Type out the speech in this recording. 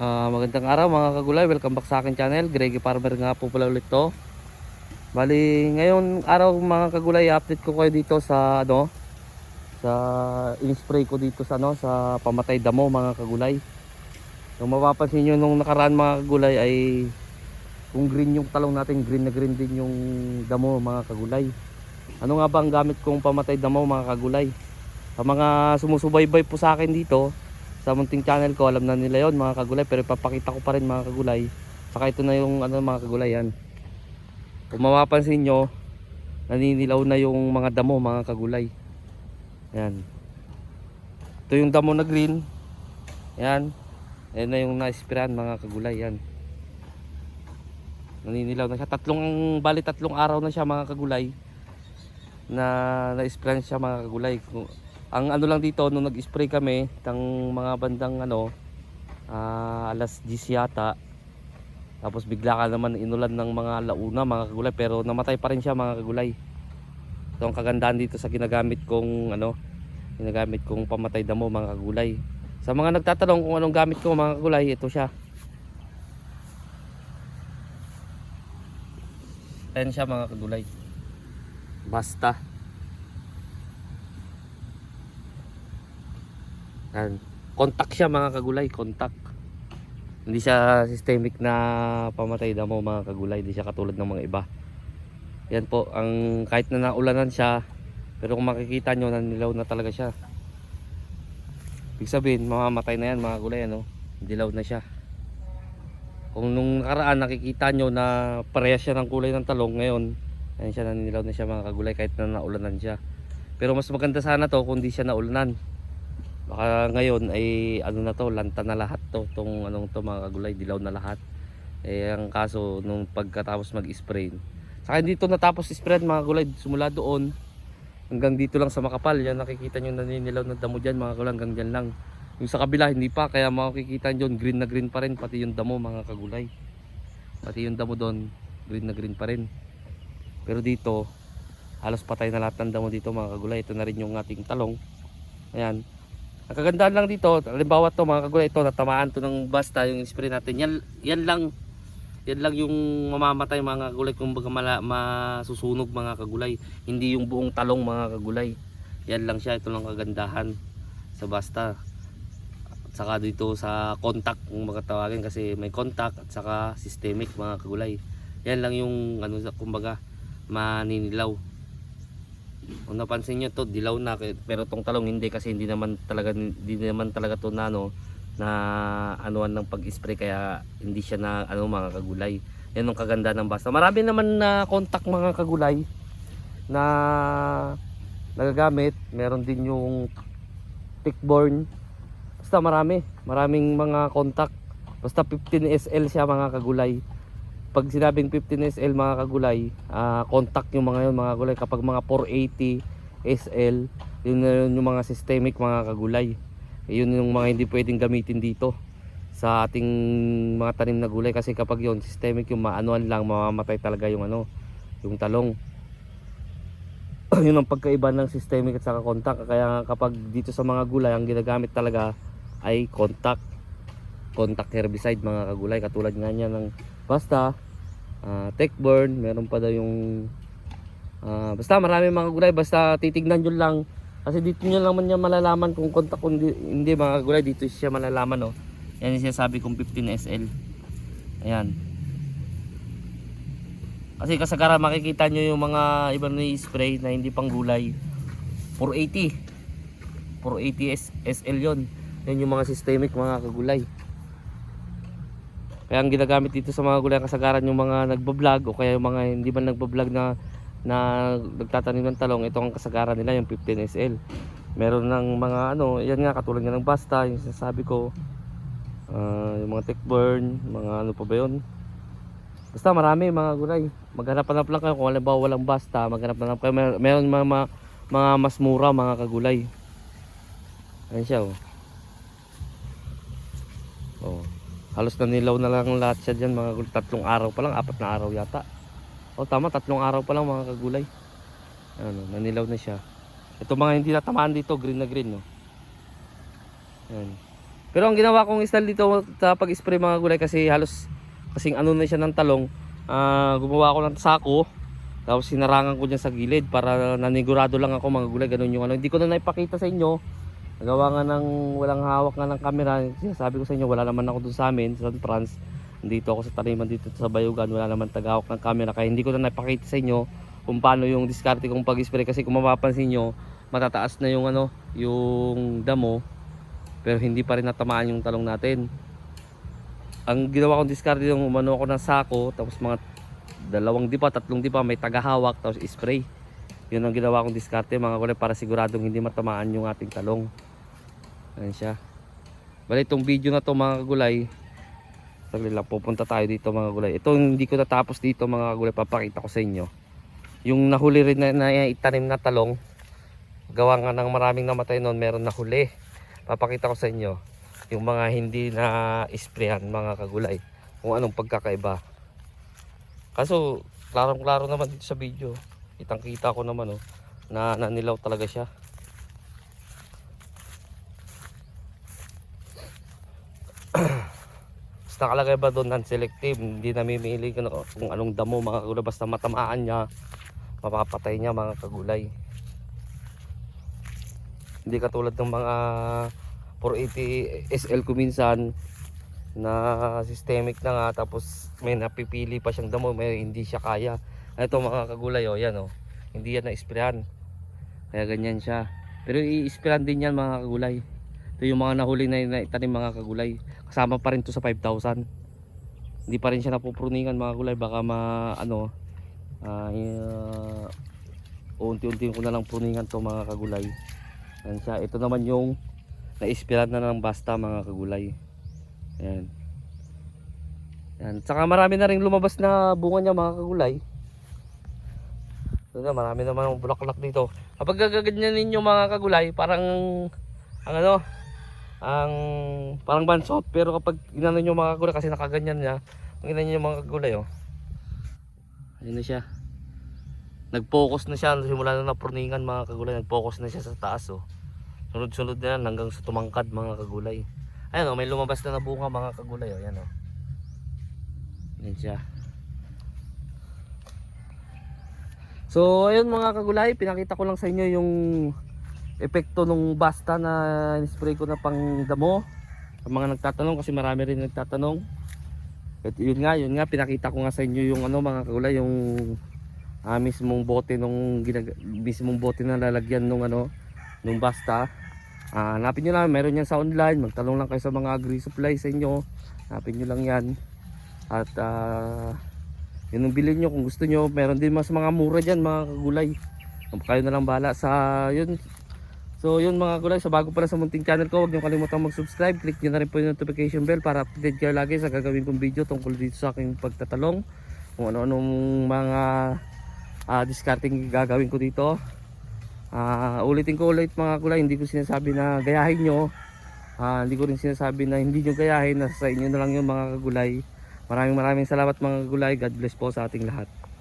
Ah, magandang araw mga kagulay, welcome back sa akin channel. Greggy Farmer nga po pala ulit to. Bali, ngayon araw mga kagulay, update ko kayo dito sa ano sa in-spray ko dito sa ano sa pamatay damo mga kagulay. Kung mapapansin niyo nung nakaraan mga kagulay ay kung green yung talong natin, green na green din yung damo mga kagulay. Ano nga ba ang gamit kong pamatay damo mga kagulay? Sa mga sumusubaybay po sa akin dito, sa munting channel ko alam na nila yon mga kagulay pero papakita ko pa rin mga kagulay. Saka ito na yung ano mga kagulay yan. Kung mapapansin nyo naninilaw na yung mga damo mga kagulay. Yan. Ito yung damo na green. Yan. Yan na yung naispiran mga kagulay yan. Naninilaw na siya. Tatlong bali tatlong araw na siya mga kagulay na na-sprayan siya mga kagulay ang ano lang dito nung nag-spray kami tang mga bandang ano ah, alas 10 yata tapos bigla ka naman inulan ng mga launa mga kagulay pero namatay pa rin siya mga kagulay. Ito ang kagandahan dito sa ginagamit kong ano ginagamit kong pamatay damo mga kagulay. Sa mga nagtatanong kung anong gamit ko mga kagulay ito siya. Ayan siya mga kagulay. Basta Yan. Contact siya mga kagulay, contact. Hindi siya systemic na pamatay damo mga kagulay, hindi siya katulad ng mga iba. Yan po, ang kahit na naulanan siya, pero kung makikita nyo, nanilaw na talaga siya. Ibig sabihin, mamamatay na yan mga kagulay, ano? Dilaw na siya. Kung nung nakaraan nakikita nyo na parehas siya ng kulay ng talong, ngayon, yan siya nanilaw na siya mga kagulay kahit na naulanan siya. Pero mas maganda sana to kung di siya naulanan baka ngayon ay ano na to lanta na lahat to tong anong to mga kagulay dilaw na lahat. Eh ang kaso nung pagkatapos mag-spray. Sa akin dito natapos spread mga kagulay simula doon hanggang dito lang sa makapal. Yan nakikita nyo naninilaw na damo dyan mga kagulay hanggang dyan lang. Yung sa kabila hindi pa kaya makikita nyo green na green pa rin pati yung damo mga kagulay. Pati yung damo doon green na green pa rin. Pero dito halos patay na lahat ng damo dito mga kagulay. Ito na rin yung ating talong. Ayan ang kagandahan lang dito, halimbawa to mga kagulay, ito natamaan to ng basta yung spray natin. Yan, yan lang yan lang yung mamamatay mga kagulay kung baga mala, masusunog mga kagulay. Hindi yung buong talong mga kagulay. Yan lang siya, ito lang kagandahan sa basta. At saka dito sa contact kung makatawagin kasi may contact at saka systemic mga kagulay. Yan lang yung ano kumbaga maninilaw. Kung napansin nyo to, dilaw na pero tong talong hindi kasi hindi naman talaga hindi naman talaga to na ano na anuan ng pag-spray kaya hindi siya na ano mga kagulay. Yan ang kaganda ng basta. Marami naman na contact mga kagulay na nagagamit. Meron din yung tickborn. Basta marami. Maraming mga contact. Basta 15 SL siya mga kagulay pag sinabing 15 SL mga kagulay, ah, contact yung mga yun mga kagulay. Kapag mga 480 SL, yun na yun yung mga systemic mga kagulay. Yun yung mga hindi pwedeng gamitin dito sa ating mga tanim na gulay. Kasi kapag yun systemic yung maanuan lang mamamatay talaga yung ano yung talong. Yun ang pagkaiba ng systemic at saka contact. Kaya kapag dito sa mga gulay ang ginagamit talaga ay contact. Contact herbicide mga kagulay. Katulad nga ng basta uh, techburn meron pa daw yung ah, basta marami mga gulay basta titignan nyo lang. Kasi dito nyo lang niya malalaman kung contact kung hindi, mga gulay dito siya malalaman oh. yan yung sinasabi kong 15 SL ayan. Kasi kasagara makikita nyo yung mga ibang na spray na hindi pang gulay. 480 480 S- SL yon yan yung mga systemic mga kagulay kaya ang ginagamit dito sa mga gulay kasagaran yung mga nagbablog o kaya yung mga hindi man nagbablog na na nagtatanim ng talong ito ang kasagaran nila yung 15 SL meron ng mga ano yan nga katulad nga ng basta yung sinasabi ko ah, yung mga techburn mga ano pa ba yun? Basta marami mga gulay. Maghanap-hanap lang kayo kung halimbawa walang basta maghanap-hanap kayo. Mer- meron mga, mga, mga mas mura mga kagulay. Ayan siya oh oh halos nanilaw na lang lahat siya dyan mga gulay tatlong araw pa lang apat na araw yata oh tama tatlong araw pa lang mga kagulay ano nanilaw na siya ito mga hindi natamaan dito green na green no yan Pero ang ginawa kong style dito sa pag-spray mga gulay kasi halos kasing ano na siya ng talong, ah, gumawa ako ng sako tapos sinarangan ko dyan sa gilid para nanigurado lang ako mga gulay ganun yung ano. Hindi ko na naipakita sa inyo. Nagawa nga ng walang hawak nga ng camera. Sabi ko sa inyo wala naman ako dun sa amin sa Franz. Dito ako sa taniman dito sa Bayugan, wala naman tagahawak ng camera kaya hindi ko na naipakita sa inyo kung paano yung diskarte kong pag-spray kasi kung mapapansin nyo matataas na yung ano, yung damo pero hindi pa rin natamaan yung talong natin. Ang ginawa kong diskarte yung umano ako ng sako tapos mga dalawang dipa, tatlong dipa may tagahawak tapos spray. Yun ang ginawa kong diskarte mga kulay para siguradong hindi matamaan yung ating talong. Ayan siya. Bali itong video na to mga gulay. Saglit lang pupunta tayo dito mga gulay. Ito hindi ko natapos dito mga gulay papakita ko sa inyo. Yung nahuli rin na, na itanim na talong. Gawa nga ng maraming namatay noon meron nahuli papakita ko sa inyo yung mga hindi na isprayan mga kagulay kung anong pagkakaiba kaso klarong klaro naman dito sa video kitang kita ko naman oh, na nanilaw talaga siya nakalagay ba doon non-selective hindi namimili kung, kung anong damo mga kagulay basta matamaan niya mapapatay niya mga kagulay. Hindi katulad ng mga 480 SL ko minsan na systemic na nga tapos may napipili pa siyang damo may hindi siya kaya. Ito mga kagulay oh yan oh. Hindi yan na-sprayan. Kaya ganyan siya. Pero i-sprayan din yan mga kagulay ito yung mga nahuli na na itanim mga kagulay kasama pa rin to sa 5,000 hindi pa rin siya napupruningan mga kagulay baka ma ano ah, uh, unti-unti ko na lang pruningan to mga kagulay yan siya. Ito naman yung na-inspiran na ng basta mga kagulay. Ayan. Yan. Tsaka marami na rin lumabas na bunga niya mga kagulay. Ito na, marami naman ang bulaklak dito. Kapag gagaganyan ninyo mga kagulay, parang ang ano, ang parang bansot. Pero kapag inano nyo mga kagulay, kasi nakaganyan niya, pag inano nyo mga kagulay, oh. Ayun na siya nag-focus na siya simula na napurningan mga kagulay nag-focus na siya sa taas oh sunod-sunod na yan hanggang sa tumangkad mga kagulay ayun oh may lumabas na na bunga mga kagulay oh yan oh yan siya so ayun mga kagulay pinakita ko lang sa inyo yung epekto nung basta na spray ko na pang damo. Sa mga nagtatanong kasi marami rin nagtatanong. At yun nga yun nga pinakita ko nga sa inyo yung ano mga kagulay yung ah, mismong bote nung ginag mismong bote na lalagyan nung ano nung basta. Ah, hanapin nyo lang meron yan sa online. Magtanong lang kayo sa mga agri supply sa inyo. Hanapin nyo lang yan. At ah, yun ang bilhin nyo. Kung gusto nyo meron din mas mga mura dyan mga kagulay kayo na lang bahala sa yun so yun mga kagulay sa bago pala sa munting channel ko huwag nyo kalimutan mag subscribe click nyo na rin po yung notification bell para update kayo lagi sa gagawin kong video tungkol dito sa aking pagtatalong. Kung ano-anong mga uh, discarding gagawin ko dito. Ah, ulitin ko ulit mga kulay hindi ko sinasabi na gayahin nyo. Ah, hindi ko rin sinasabi na hindi nyo gayahin nasa inyo na lang yung mga kagulay maraming maraming salamat mga kagulay God bless po sa ating lahat